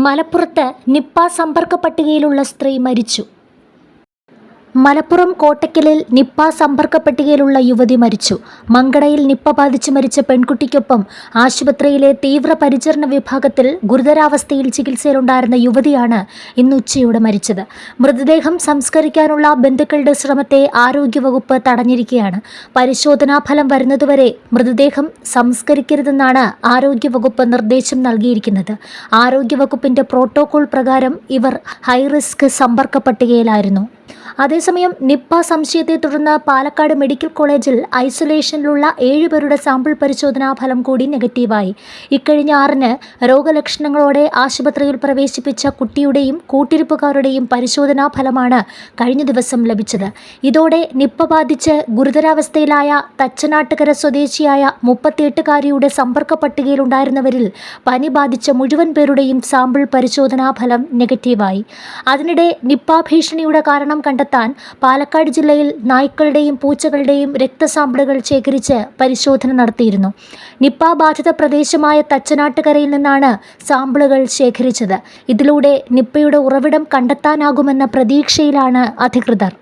മലപ്പുറത്ത് നിപ്പ സമ്പർക്ക പട്ടികയിലുള്ള സ്ത്രീ മരിച്ചു മലപ്പുറം കോട്ടയ്ക്കലിൽ നിപ്പ സമ്പർക്ക പട്ടികയിലുള്ള യുവതി മരിച്ചു. മങ്കടയിൽ നിപ്പ ബാധിച്ച് മരിച്ച പെൺകുട്ടിക്കൊപ്പം ആശുപത്രിയിലെ തീവ്രപരിചരണ വിഭാഗത്തിൽ ഗുരുതരാവസ്ഥയിൽ ചികിത്സയിലുണ്ടായിരുന്ന യുവതിയാണ് ഇന്ന് ഉച്ചയോടെ മരിച്ചത്. മൃതദേഹം സംസ്കരിക്കാനുള്ള ബന്ധുക്കളുടെ ശ്രമത്തെ ആരോഗ്യവകുപ്പ് തടഞ്ഞിരിക്കുകയാണ്. പരിശോധനാ ഫലം വരുന്നതുവരെ മൃതദേഹം സംസ്കരിക്കരുതെന്നാണ് ആരോഗ്യവകുപ്പ് നിർദ്ദേശം നൽകിയിരിക്കുന്നത്. ആരോഗ്യവകുപ്പിന്റെ പ്രോട്ടോകോൾ പ്രകാരം ഇവർ ഹൈറിസ്ക് സമ്പർക്ക പട്ടികയിലായിരുന്നു അതേസമയം നിപ്പ സംശയത്തെ തുടർന്ന് പാലക്കാട് മെഡിക്കൽ കോളേജിൽ ഐസൊലേഷനിലുള്ള ഏഴുപേരുടെ സാമ്പിൾ പരിശോധനാ ഫലം കൂടി നെഗറ്റീവായി. ഇക്കഴിഞ്ഞ ആറിന് രോഗലക്ഷണങ്ങളോടെ ആശുപത്രിയിൽ പ്രവേശിപ്പിച്ച കുട്ടിയുടെയും കൂട്ടിരിപ്പുകാരുടെയും പരിശോധനാ ഫലമാണ് കഴിഞ്ഞ ദിവസം ലഭിച്ചത്. ഇതോടെ നിപ്പ ബാധിച്ച് ഗുരുതരാവസ്ഥയിലായ തച്ചനാട്ടുകര സ്വദേശിയായ മുപ്പത്തിയെട്ടുകാരിയുടെ സമ്പർക്ക പട്ടികയിൽ ഉണ്ടായിരുന്നവരിൽ പനി ബാധിച്ച മുഴുവൻ പേരുടെയും സാമ്പിൾ പരിശോധനാ ഫലം നെഗറ്റീവായി. അതിനിടെ നിപ്പ ഭീഷണിയുടെ കാരണം കണ്ടെത്താൻ പാലക്കാട് ജില്ലയിൽ നായ്ക്കളുടെയും പൂച്ചകളുടെയും രക്തസാമ്പിളുകൾ ശേഖരിച്ച് പരിശോധന നടത്തിയിരുന്നു. നിപ്പ ബാധിത പ്രദേശമായ തച്ചനാട്ടുകരയിൽ നിന്നാണ് സാമ്പിളുകൾ ശേഖരിച്ചത്. ഇതിലൂടെ നിപ്പയുടെ ഉറവിടം കണ്ടെത്താനാകുമെന്ന പ്രതീക്ഷയിലാണ് അധികൃതർ.